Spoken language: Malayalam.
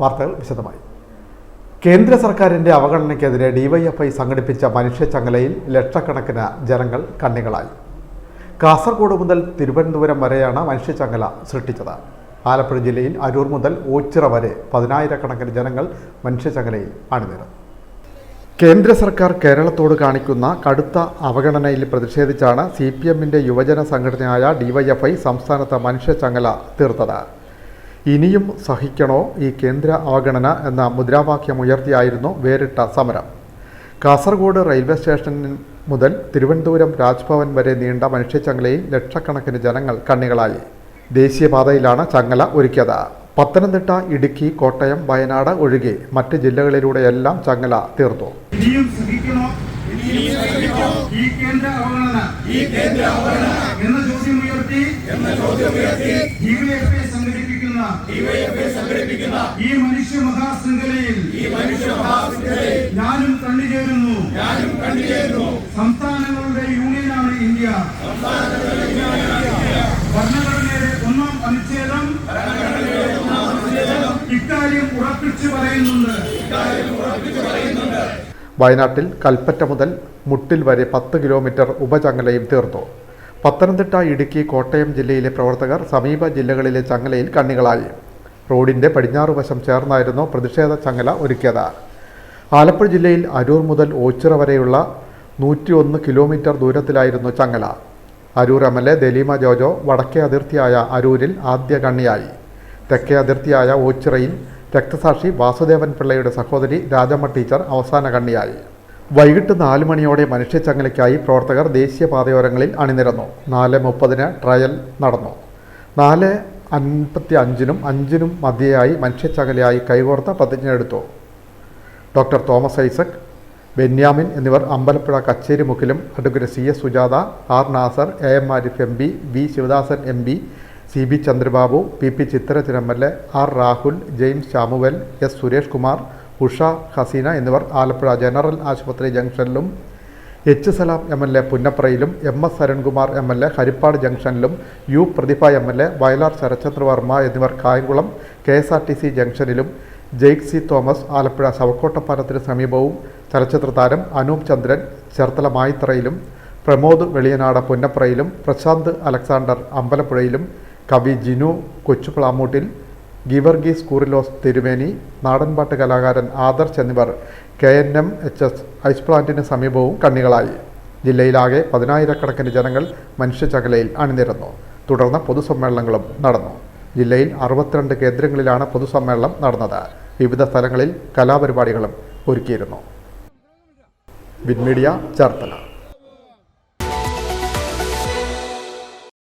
വാർത്തകൾ വിശദമായി. കേന്ദ്ര സർക്കാരിന്റെ അവഗണനയ്ക്കെതിരെ ഡിവൈഎഫ്ഐ സംഘടിപ്പിച്ച മനുഷ്യച്ചങ്ങലയിൽ ലക്ഷക്കണക്കിന് ജനങ്ങൾ കണ്ണികളായി. കാസർഗോഡ് മുതൽ തിരുവനന്തപുരം വരെയാണ് മനുഷ്യച്ചങ്ങല സൃഷ്ടിച്ചത്. ആലപ്പുഴ ജില്ലയിൽ അരൂർ മുതൽ ഓച്ചിറ വരെ പതിനായിരക്കണക്കിന് ജനങ്ങൾ മനുഷ്യച്ചങ്ങലയിൽ അണിനിരന്നു. കേന്ദ്ര സർക്കാർ കേരളത്തോട് കാണിക്കുന്ന കടുത്ത അവഗണനയിൽ പ്രതിഷേധിച്ചാണ് സി പി എമ്മിന്റെ യുവജന സംഘടനയായ ഡിവൈഎഫ്ഐ സംസ്ഥാനത്ത് മനുഷ്യച്ചങ്ങല തീർത്തത്. ഇനിയും സഹിക്കണോ ഈ കേന്ദ്ര അവഗണന എന്ന മുദ്രാവാക്യം ഉയർത്തിയായിരുന്നു വേറിട്ട സമരം. കാസർഗോഡ് റെയിൽവേ സ്റ്റേഷനിൽ മുതൽ തിരുവനന്തപുരം രാജ്ഭവൻ വരെ നീണ്ട മനുഷ്യച്ചങ്ങലയിൽ ലക്ഷക്കണക്കിന് ജനങ്ങൾ കണ്ണികളായി. ദേശീയപാതയിലാണ് ചങ്ങല ഒരുക്കിയത്. പത്തനംതിട്ട ഇടുക്കി കോട്ടയം വയനാട് ഒഴികെ മറ്റ് ജില്ലകളിലൂടെയെല്ലാം ചങ്ങല തീർത്തു ഈ കേന്ദ്ര അവഗണന ഈ കേന്ദ്ര അവഗണന എന്ന ചോദ്യം ഉയർത്തി. എന്ന ചോദ്യം ഉയർത്തി. ഡിവൈഎഫ്ഐ സംഘടിപ്പിക്കുന്ന. ഡിവൈഎഫ്ഐ സംഘടിപ്പിക്കുന്ന. ഈ മനുഷ്യ മഹാശൃംഖലയിൽ ഈ മനുഷ്യ മഹാശൃംഖലയിൽ ഞാനും കണ്ടുചേരുന്നു ഞാനും കണ്ടുചേരുന്നു സംസ്ഥാനങ്ങളുടെ യൂണിയനാണ് ഇന്ത്യ. ഭരണഘടനയുടെ ഒന്നാം അനുച്ഛേദം. ഇക്കാര്യം ഉറപ്പിച്ചു പറയുന്നുണ്ട്. വയനാട്ടിൽ കൽപ്പറ്റ മുതൽ മുട്ടിൽ വരെ പത്ത് കിലോമീറ്റർ ഉപചങ്ങലയും തീർത്തു. പത്തനംതിട്ട ഇടുക്കി കോട്ടയം ജില്ലയിലെ പ്രവർത്തകർ സമീപ ജില്ലകളിലെ ചങ്ങലയിൽ കണ്ണികളായി. റോഡിന്റെ പടിഞ്ഞാറ് വശം ചേർന്നായിരുന്നു പ്രതിഷേധ ചങ്ങല ഒരുക്കിയത്. ആലപ്പുഴ ജില്ലയിൽ അരൂർ മുതൽ ഓച്ചിറ വരെയുള്ള നൂറ്റി ഒന്ന് കിലോമീറ്റർ ദൂരത്തിലായിരുന്നു ചങ്ങല. Aroor M L A Daleema Jojo വടക്കേ അതിർത്തിയായ അരൂരിൽ ആദ്യ കണ്ണിയായി. തെക്കേ അതിർത്തിയായ ഓച്ചിറയിൽ രക്തസാക്ഷി വാസുദേവൻ പിള്ളയുടെ സഹോദരി രാജമ്മ ടീച്ചർ അവസാന കണ്ണിയായി. വൈകിട്ട് നാല് മണിയോടെ മനുഷ്യച്ചങ്ങലയ്ക്കായി പ്രവർത്തകർ ദേശീയപാതയോരങ്ങളിൽ അണിനിരന്നു. നാല് മുപ്പതിന് ട്രയൽ നടന്നു. നാല് അൻപത്തി അഞ്ചിനും അഞ്ചിനും മധ്യയായി മനുഷ്യച്ചങ്ങലയായി കൈകോർത്ത പ്രതിജ്ഞ എടുത്തു. ഡോക്ടർ തോമസ് ഐസക് ബെന്യാമിൻ എന്നിവർ അമ്പലപ്പുഴ കച്ചേരി മുക്കിലും advocate C S Sujatha R Nasar A M Arif M B V Sivadasan M P C B Chandrababu P P Chithra A R Rahul James Samuel S Suresh Kumar Usha Haseena എന്നിവർ ആലപ്പുഴ ജനറൽ ആശുപത്രി ജംഗ്ഷനിലും H Salam M L A പുന്നപ്രയിലും M S Arunkumar M L A Haripad ജംഗ്ഷനിലും U Prathibha M L A Vayalar Sarachandra Varma എന്നിവർ Kayamkulam K S R T C ജംഗ്ഷനിലും Jaick C Thomas Alappuzha ശവക്കോട്ടപ്പാലത്തിന് സമീപവും ചലച്ചിത്ര താരം അനൂപ് ചന്ദ്രൻ ചേർത്തല മായിത്തറയിലും പ്രമോദ് വെളിയനാട് പുന്നപ്രയിലും പ്രശാന്ത് അലക്സാണ്ടർ അമ്പലപ്പുഴയിലും കവി ജിനു കൊച്ചുപ്ലാമൂട്ടിൽ ഗിവർഗീസ് കൂറിലോസ് തിരുമേനി നാടൻപാട്ട് കലാകാരൻ ആദർശ് എന്നിവർ K N M H S ice പ്ലാന്റിന് സമീപവും കണ്ണികളായി. ജില്ലയിലാകെ പതിനായിരക്കണക്കിന് ജനങ്ങൾ മനുഷ്യചകലയിൽ അണിനിരന്നു. തുടർന്ന് പൊതുസമ്മേളനങ്ങളും നടന്നു. ജില്ലയിൽ അറുപത്തിരണ്ട് കേന്ദ്രങ്ങളിലാണ് പൊതുസമ്മേളനം നടന്നത്. വിവിധ സ്ഥലങ്ങളിൽ കലാപരിപാടികളും ഒരുക്കിയിരുന്നു. വിൻമീഡിയ ചേർത്തല.